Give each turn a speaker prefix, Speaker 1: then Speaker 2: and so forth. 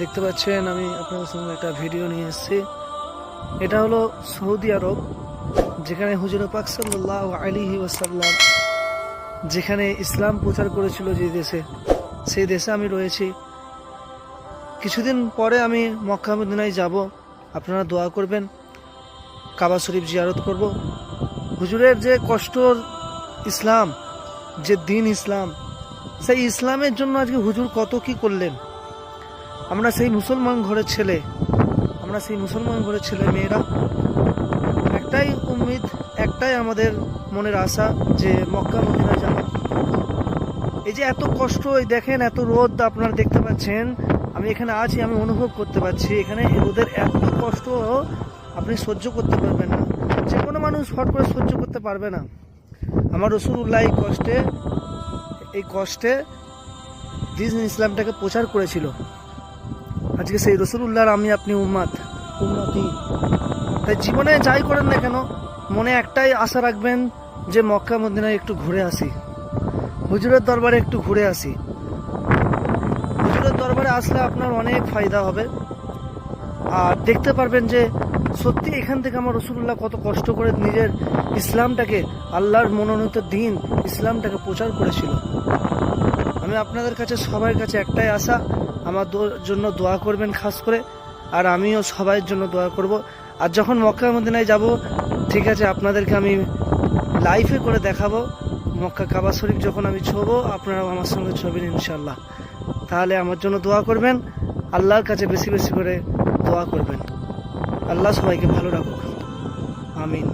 Speaker 1: দেখতে পাচ্ছেন, আমি আপনাদের সঙ্গে একটা ভিডিও নিয়ে এসেছি। এটা হলো সৌদি আরব, যেখানে হুজুর পাক সাল্লাহ আলিহি ওয়াসাল্লাম যেখানে ইসলাম প্রচার করেছিল যে দেশে, সেই দেশে আমি রয়েছি। কিছুদিন পরে আমি মক্কা যাব। আপনারা দোয়া করবেন, কাবা শরীফ জিয়ারত করব। হুজুরের যে কষ্ট ইসলাম, যে দিন ইসলাম সেই ইসলামের জন্য আজকে হুজুর কত কি করলেন? আমরা সেই মুসলমান ঘরের ছেলে, আমরা সেই মুসলমান ঘরের ছেলে মেয়েরা, একটাই উম্মিদ একটাই আমাদের মনের আশা যে মক্কা মদিনায় যাওয়া। এই যে এত কষ্ট দেখেন এত রোদ, আপনারা দেখতে পাচ্ছেন, আমি এখানে আছি, আমি অনুভব করতে পারছি, এখানে রোদের এত কষ্ট, আপনি সহ্য করতে পারবেন না। যে কোনো মানুষ হট করে সহ্য করতে পারবে না। আমার রসুল্লাহ কষ্টে এই কষ্টে দিন ইসলামটাকে প্রচার করেছিল। আজকে সেই রসুল্লাহর আমি আপনি উম্মাদ উম্মাতি। তাই জীবনে যাই করেন না কেন, মনে একটাই আশা রাখবেন যে মক্কা মদিনায় একটু ঘুরে আসি। হুজুরের দরবারে একটু ঘুরে আসি। হুজুরের দরবারে আসলে আপনার অনেক ফায়দা হবে। আর দেখতে পারবেন যে সত্যি এখান থেকে আমার রসুল্লাহ কত কষ্ট করে নিজের ইসলামটাকে, আল্লাহর মনোনীত দিন, ইসলামটাকে প্রচার করেছিল। আমি আপনাদের কাছে, সবার কাছে একটাই আশা, আমার জন্য দোয়া করবেন খাস করে, আর আমিও সবাইয়ের জন্য দোয়া করব। আর যখন মক্কা মদিনায় যাব, ঠিক আছে, আপনাদেরকে আমি লাইফে করে দেখাবো। মক্কা কাবা শরীফ যখন আমি ছবো, আপনারাও আমার সঙ্গে ছবিন ইনশাল্লাহ তাহলে আমার জন্য দোয়া করবেন, আল্লাহর কাছে বেশি বেশি করে দোয়া করবেন। আল্লাহ সবাইকে ভালো রাখুক। আমিন।